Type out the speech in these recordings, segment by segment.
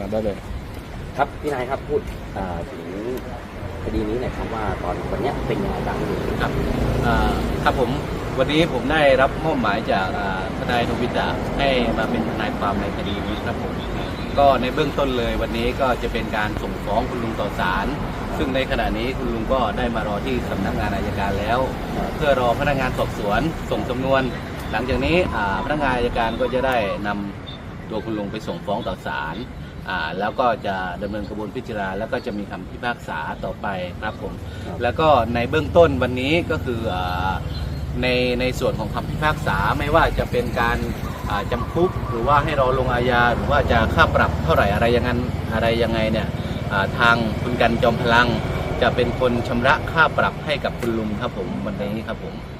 อ่าได้เลย ครับพี่นายครับพูดอ่าถึงคดีนี้หน่อยครับว่าตอนวันเนี้ยเป็นยังไงบ้างอยู่ครับอ่าครับผมวันนี้ผมได้รับมอบหมายจากอ่าทนายโนบิตะให้มาเป็นทนายความในคดีนี้ครับผมก็ในเบื้องต้นเลยวันนี้ก็จะเป็นการส่งฟ้องคุณลุงต่อศาลซึ่งในขณะนี้คุณลุงก็ได้มารอที่สำนักงานอายการแล้ว เพื่อรอพนักงานสอบสวนส่งจำนวน หลังจากนี้อ่าพนักงานอายการก็จะได้นำตัวคุณลุงไปส่งฟ้องต่อศาลอ่า แล้วก็จะดำเนินกระบวนพิจารณาแล้วก็จะมีคำพิพากษาต่อไปครับผมแล้วก็ในเบื้องต้นวันนี้ก็คืออาในในส่วนของคำพิพากษาไม่ว่าจะเป็นการอ่าจำคุกหรือว่าให้รอลงอาญาหรือว่าจะค่าปรับเท่าไหร่อะไรยังไงอะไรยังไงเนี่ยอ่าทางคุณกันจอมพลัง จะเป็นคนชำระค่าปรับให้กับคุณลุงครับผมวันนี้ครับผมคือท่าน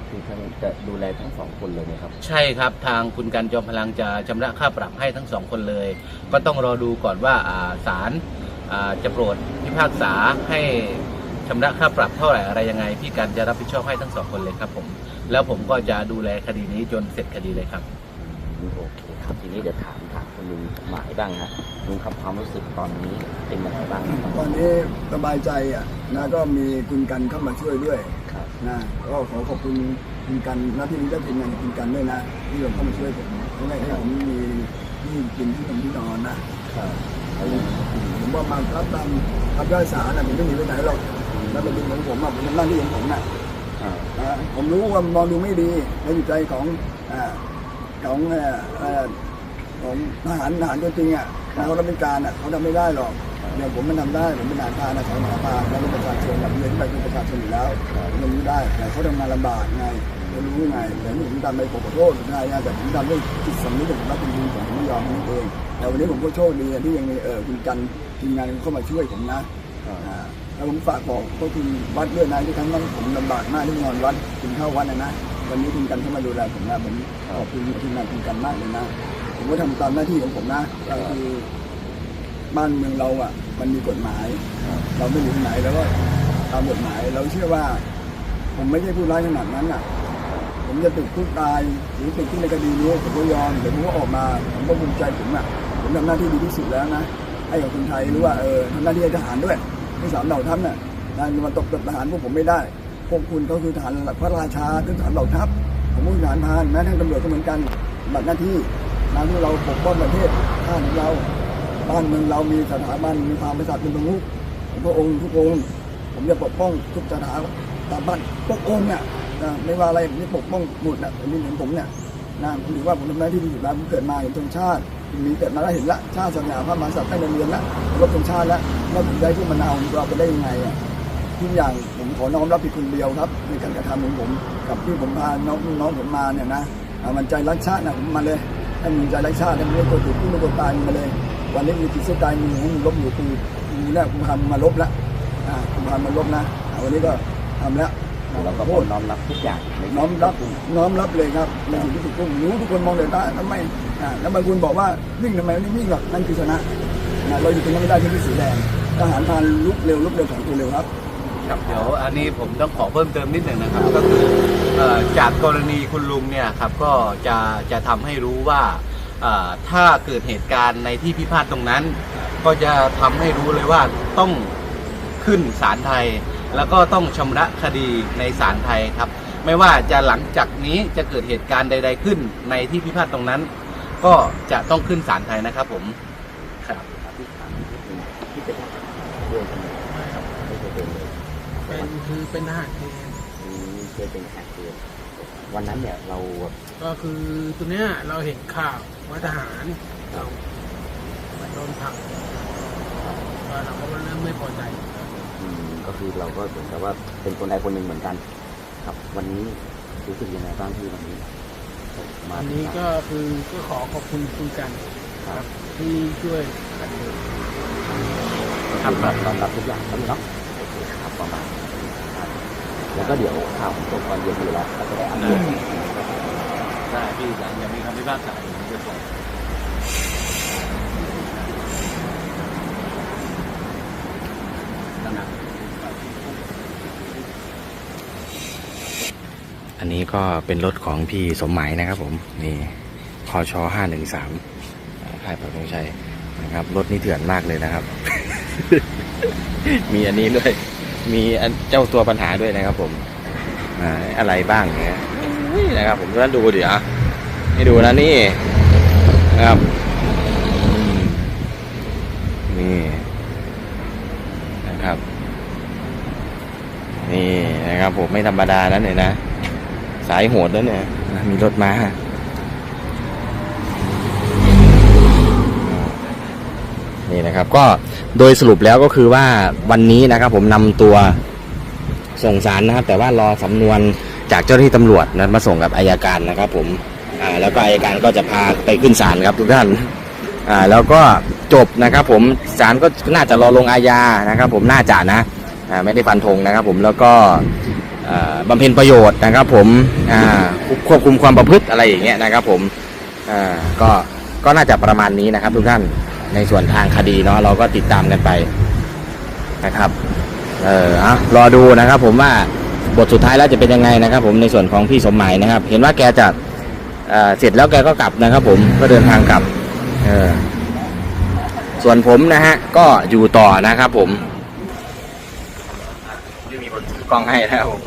จะดูแลทั้งสองคนเลยไหมครับ ใช่ครับทางคุณกันจอมพลังจะชำระค่าปรับให้ทั้งสองคนเลย ก็ต้องรอดูก่อนว่าอ่าศาลอ่าจะโปรดพิพากษาให้ชำระค่าปรับเท่าไหร่อะไรยังไงพี่กันจะรับผิดชอบให้ทั้งสองคนเลยครับผมแล้วผมก็จะดูแลคดีนี้จนเสร็จคดีเลยครับ อืมโอเคครับทีนี้เดี๋ยวถามถามคุณลุงหมายบ้างฮะลุงครับความรู้สึกตอนนี้เป็นยังไงบ้างครับตอนนี้สบายใจอะนะก็มีคุณกันเข้ามาช่วยด้วยครับ นะก็ขอขอบคุณคุณกันหน้าที่นี้ได้ทีมงานคุณกันด้วยนะที่เข้ามาช่วยผมทำให้ให้ผมมีที่กินที่นอนที่นอนนะครับผมว่ามารับตามรับราชสารนะผมไม่หนีไปไหนหรอกแล้วเป็นของผมอะผมทำหน้าที่ของผมน่ะอ่าอ่าผมรู้ว่ามองดูไม่ดีในจิตใจของอ่าของเอ่อเอ่อของทหารทหารตัวจริงอะเขาทำเป็นการอะเขาทำไม่ได้หรอก อย่างผมมันทำได้ผมเป็นทหารพานะสายหมาพานแล้วเป็นประชาชนแบบเรียนไปเป็นประชาชนอยู่แล้วผมรู้ได้แต่เขาทำงานลำบากไงไม่รู้ไงแต่ผมทำไปผมขอโทษได้นะแต่ผมทำด้วยจิตสำนึกของรับเป็นจริงผมไม่ยอมนั่เองแต่วันนี้ผมก็โชคดีที่ยังมีเออคุณกันทีมงานเข้ามาช่วยผมนะแล้วผมฝากบอกพวกคุณวัดด้วยนะที่ครั้งนั้นผมลำบากมากที่นอนวัดกินข้าววัดนะนะวันนี้คุณกันเข้ามาดูแลผมนะผมขอบคุณทีมงานคุณกันมากเลยนะผมก็ทำตามหน้าที่ของผมนะก็คือ บ้านเมืองเราอะ มันมีกฎหมาย เราไม่หนีไปไหนแล้วก็ตามกฎหมาย เราเชื่อว่า ผมไม่ใช่ผู้ร้ายขนาดนั้นอะ ผมจะติดคุกตายหรือติดคุกในคดีนี้ผมก็ยอมเดี๋ยวผมก็ออกมาผมก็ภูมิใจผมอะผมทำหน้าที่ดีที่สุดแล้วนะให้กับคนไทยรู้ว่าเออทำหน้าที่ทหารด้วยให้สามเหล่าทัพน่ะนะจะมาตกกับทหารพวกผมไม่ได้ พวกคุณก็คือทหารพระราชาคือทหารเหล่าทัพผมก็ทหารพานแม้ทั้งตำรวจก็เหมือนกันบัติหน้าที่นะที่เราปกป้องประเทศชาติของเรา บ้านเมืองเรามีสถาบันมีความเป็นศักดิ์เป็นประมุขของพระองค์ทุกองค์ผมจะปกป้องทุกสถาสถาบันทุกองค์เนี่ยไม่ว่าอะไรผมจะปกป้องหมดนะผมนี่เห็นผมเนี่ยนะผมถือว่าผมทำหน้าที่ดีอยู่แล้วผมเกิดมาเห็นธงชาติมีเกิดมาแล้วเห็นละชาติศาสนาพระมหากษัตริย์ตั้งแต่เรียนละรบธงชาติล้วแล้วผมได้ที่มะนาวเราไปได้ยังไงอะทุกอย่างผมขอน้อมรับผิดคนเดียวครับในการกระทำของผมกับที่ผมพาน้องน้องผมมาเนี่ยนะมันใจรักชาตินะผมมาเลยให้มันใจรักชาติให้มันไม่กลัวถูกที่ไม่กลัวตายมาเลย วันนี้มีจิตเสียใจมีให้มึงลบอยู่กูมีแล้วกูพามึงมาลบแล้วอ่ากูพามาลบนะวันนี้ก็ทำแล้วเราก็โทษน้อมรับทุกอย่างน้อมรับน้อมรับเลยครับในสิ่งที่ถูกต้องรู้ทุกคนมองเดินตาทำไมอ่าแล้วบางคนบอกว่าวิ่งทำไมไม่วิ่งหรอกนั่นคือชนะเราอยู่ตรงนั้นไม่ได้ที่ที่สีแดงทหารพานลุกเร็วลุกเร็วของตัวเร็วครับครับเดี๋ยวอันนี้ผมต้องขอเพิ่มเติมนิดหนึ่งนะครับ ก็คือจากกรณีคุณลุงเนี่ยครับก็จะจะทำให้รู้ว่า ถ้าเกิดเหตุการณ์ในที่พิพาทตรงนั้น ก็จะทำให้รู้เลยว่าต้องขึ้นศาลไทย แล้วก็ต้องชำระคดีในศาลไทยครับ ไม่ว่าจะหลังจากนี้จะเกิดเหตุการณ์ใด ๆ ขึ้นในที่พิพาทตรงนั้น ก็จะต้องขึ้นศาลไทยนะครับผมครับที่ถามนิดนึงที่เป็นด้วยกันไม่เคยเป็นเลยเป็นคือเป็นทหารเกณฑ์อืมเคยเป็นทหารเรือวันนั้นเนี่ยเราก็คือตัวเนี้ยเราเห็นข่าว ว่าทหารเราโดนผลักก็เราก็เริ่มไม่พอใจอืมก็คือเราก็เหมือนกับว่าเป็นคนใดคนหนึ่งเหมือนกัน ครับ วันนี้รู้สึกยังไงบ้างที่วันนี้มาอันนี้ก็คือก็ขอขอบคุณคุณกันครับ ที่ช่วยกันดูทำแบบตอนรับทุกอย่างแล้วเนาะโอเคครับประมาณนี้ครับแล้วก็เดี๋ยวข่าวของตกตอนเย็นอยู่แล้วก็จะได้อัปเดต ได้พี่หลังจากมีคำพิพากษาผมจะส่งอันนี้ก็เป็นรถของพี่สมหมายนะครับผมนี่คอชห้าหนึ่งสามค่ายปักธงชัยนะครับรถนี่เถื่อนมากเลยนะครับ มีอันนี้ด้วย มีเจ้าตัวปัญหาด้วยนะครับผมอ่าอะไรบ้างเนี่ย อุ้ยนะครับ ผมก็ดูดิอะให้ดูนะนี่นะครับนี่นะครับ นี่นะครับผมไม่ธรรมดานะเนี่ยนะ สายโหดแล้วเนี่ย มีรถมานี่นะครับก็โดยสรุปแล้วก็คือว่าวันนี้นะครับ ผมนำตัวส่งสารนะครับ แต่ว่ารอสำนวน จากเจ้าหน้าที่ตำรวจนะมาส่งกับอายการนะครับ ผมอ่าแล้วก็อายการก็จะพาไปขึ้นศาลครับทุกท่านอ่าแล้วก็จบนะครับ ผมศาลก็น่าจะรอลงอาญานะครับ ผมน่าจะนะอ่าไม่ได้ฟันธงนะครับ ผมแล้วก็อ่าบำเพ็ญประโยชน์นะครับ ผมอ่าควบคุมความประพฤติอะไรอย่างเงี้ยนะครับ ผมอ่าก็ก็น่าจะประมาณนี้นะครับ ทุกท่านในส่วนทางคดีเนาะเราก็ติดตามกันไปนะครับ เออรอดูนะครับ ผมว่า บทสุดท้ายแล้วจะเป็นยังไงนะครับผมในส่วนของพี่สมหมายนะครับ เห็นว่าแกจะเสร็จแล้วแกก็กลับนะครับ ผมก็เดินทางกลับส่วนผมนะฮะก็อยู่ต่อนะครับ ผมไม่มีคนกล้องให้นะครับผม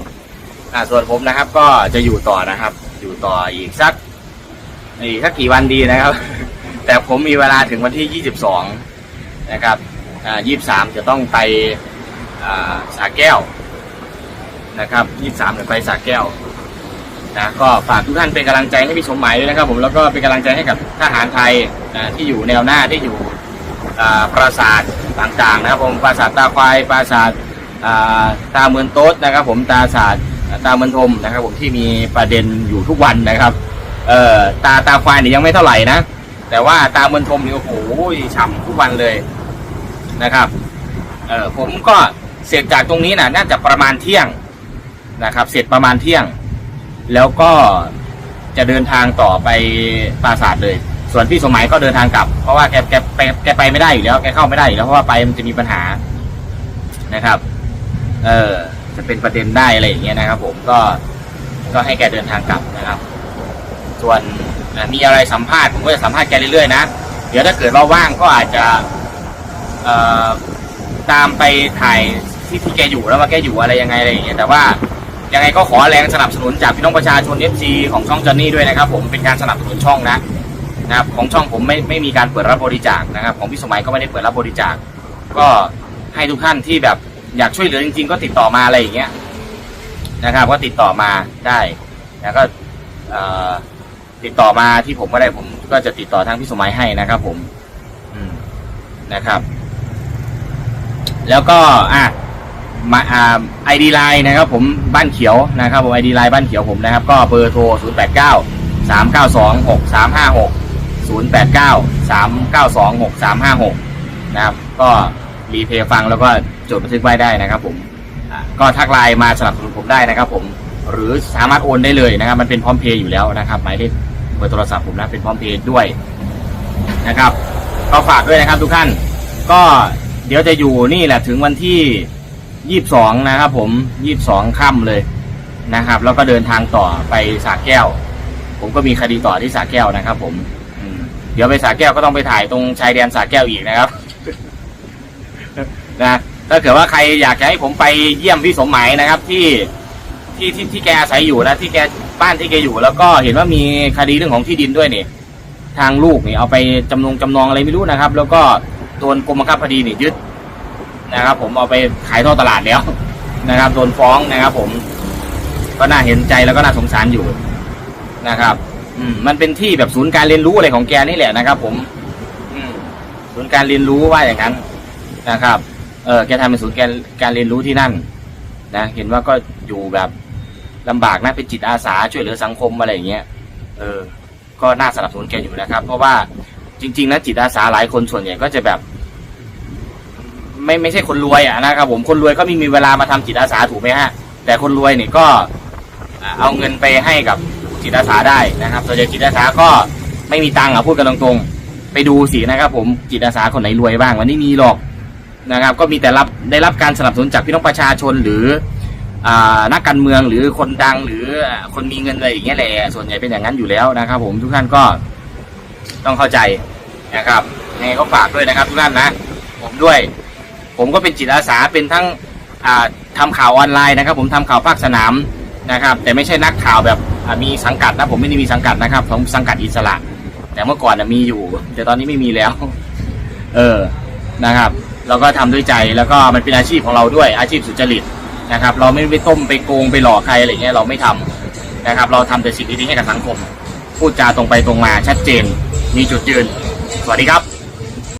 ส่วนผมนะครับ ก็จะอยู่ต่อนะครับ อยู่ต่ออีกสักอีกสักกี่วันดีนะครับ แต่ผมมีเวลาถึงวันที่ 22 นะครับอ่า23 จะต้องไปสาแก้ว นะครับ23จะไปสาแก้วนะก็ฝากทุกท่านเป็นกำลังใจให้พี่สมหมายด้วยนะครับ ผมแล้วก็เป็นกำลังใจให้กับทหารไทยนะที่อยู่แนวหน้าที่อยู่ปราสาทต่างๆนะครับ ผมปราสาทตาควายปราสาทตาเมืองโต๊ดนะครับ ผมตาศาสตร์ตาเมืองทมนะครับ ผมที่มีประเด็นอยู่ทุกวันนะครับเอ่อตาตาควายเนี่ยยังไม่เท่าไหร่นะแต่ว่าตาเมืองทมนี่โอ้โหฉ่ำทุกวันเลยนะครับเออผมก็เสร็จจากตรงนี้นะน่าจะประมาณเที่ยง นะครับ เสร็จประมาณเที่ยง แล้วก็จะเดินทางต่อไปปราสาทเลย ส่วนพี่สมัยก็เดินทางกลับ เพราะว่าแกแกแกแกไปไม่ได้อยู่แล้วแกเข้าไม่ได้อยู่แล้วเพราะว่าไปมันจะมีปัญหานะครับ เออจะเป็นประเด็นได้อะไรอย่างเงี้ยนะครับ ผมก็ก็ให้แกเดินทางกลับนะครับ ส่วนมีอะไรสัมภาษณ์ผมก็จะสัมภาษณ์แกเรื่อยๆนะเดี๋ยวถ้าเกิดว่าว่างก็อาจจะเอ่อตามไปถ่ายที่ที่แกอยู่แล้วว่าแกอยู่อะไรยังไงอะไรอย่างเงี้ยแต่ว่า ยังไงก็ขอแรงสนับสนุนจากพี่น้องประชาชน FC ของช่องจอนนี่ด้วยนะครับ ผมเป็นการสนับสนุนช่องนะนะครับของช่องผมไม่ไม่มีการเปิดรับบริจาคนะครับ ของพี่สมัยก็ไม่ได้เปิดรับบริจาค ก็ให้ทุกท่านที่แบบอยากช่วยเหลือจริง ๆ ก็ติดต่อมาอะไรอย่างเงี้ยนะครับ ก็ติดต่อมาได้แล้วก็ติดต่อมาที่ผมก็ได้ผมก็จะติดต่อทางพี่สมัยให้นะครับ ผมนะครับ แล้วก็อะ มาอ่าไอดีไลน์นะครับผมบ้านเขียวนะครับผมไอดีไลน์บ้านเขียวผมนะครับ ก็เบอร์โทร 0 8 9 3 9 2 6 3 5 6 0 8 9 3 9 2 6 3 5 6 นะครับ ก็รีเพลย์ฟังแล้วก็จดบันทึกไว้ได้นะครับผมก็ทักไลน์มาสนับสนุนผมได้นะครับผมหรือสามารถโอนได้เลยนะครับ มันเป็นพร้อมเพย์อยู่แล้วนะครับ หมายเลขเบอร์โทรศัพท์ผมนะเป็นพร้อมเพย์ด้วยนะครับก็ฝากด้วยนะครับทุกท่าน ก็เดี๋ยวจะอยู่นี่แหละถึงวันที่ ยี่สิบสองนะครับผมยี่สิบสองค่ำเลยนะครับ แล้วก็เดินทางต่อไปสาแก้ว ผมก็มีคดีต่อที่สาแก้วนะครับ ผมเดี๋ยวไปสาแก้วก็ต้องไปถ่ายตรงชายแดนสาแก้วอีกนะครับนะถ้าเกิดว่าใครอยากจะให้ผมไปเยี่ยมพี่สมหมายนะครับ ที่ที่ที่ที่แกอาศัยอยู่นะที่แกบ้านที่แกอยู่ แล้วก็เห็นว่ามีคดีเรื่องของที่ดินด้วยนี่ทางลูกนี่เอาไปจำนงจำนองอะไรไม่รู้นะครับ แล้วก็โดนกรมบังคับคดีนี่ยึด นะครับ ผมเอาไปขายท่อตลาดแล้วนะครับโดนฟ้องนะครับ ผมก็น่าเห็นใจแล้วก็น่าสงสารอยู่นะครับอืมมันเป็นที่แบบศูนย์การเรียนรู้อะไรของแกนี่แหละนะครับ ผม อืมศูนย์การเรียนรู้ว่าอย่างนั้นนะครับ เออแกทำเป็นศูนย์การการเรียนรู้ที่นั่น นะเห็นว่าก็อยู่แบบลำบากนะเป็นจิตอาสาช่วยเหลือสังคมอะไรอย่างเงี้ยเออ ก็น่าสนับสนุนแกอยู่นะครับ เพราะว่าจริงๆนะจิตอาสาหลายคนส่วนใหญ่ก็จะแบบ ไม่ไม่ใช่คนรวยอะนะครับผมคนรวยก็ไม่มีเวลามาทำจิตอาสาถูกไหมฮะ แต่คนรวยเนี่ยก็เอาเงินไปให้กับจิตอาสาได้นะครับส่วนใหญ่จิตอาสาก็ไม่มีตังค์อะพูดกันตรงๆ ไปดูสินะครับ ผมจิตอาสาคนไหนรวยบ้างวันนี้มีหรอกนะครับ ก็มีแต่รับได้รับการสนับสนุนจากพี่น้องประชาชนหรืออนักการเมืองหรือคนดังหรือคนมีเงินอะไรอย่างเงี้ยแหละส่วนใหญ่เป็นอย่างนั้นอยู่แล้วนะครับ ผมทุกท่านก็ต้องเข้าใจนะครับยังไงก็ฝากด้วยนะครับทุกท่านนะ ผมด้วย ผมก็เป็นจิตอาสาเป็นทั้งอ่าทำข่าวออนไลน์นะครับ ผมทำข่าวภาคสนามนะครับ แต่ไม่ใช่นักข่าวแบบมีสังกัดนะผมไม่ได้มีสังกัดนะครับผมสังกัดอิสระ แต่เมื่อก่อนมีอยู่ แต่ตอนนี้ไม่มีแล้ว เออนะครับ เราก็ทำด้วยใจแล้วก็มันเป็นอาชีพของเราด้วยอาชีพสุจริตนะครับ เราไม่ไปต้มไปโกงไปหลอกใครอะไรเงี้ยเราไม่ทำนะครับ เราทำแต่สิ่งดีๆให้กับสังคม พูดจาตรงไปตรงมาชัดเจน มีจุดยืน สวัสดีครับ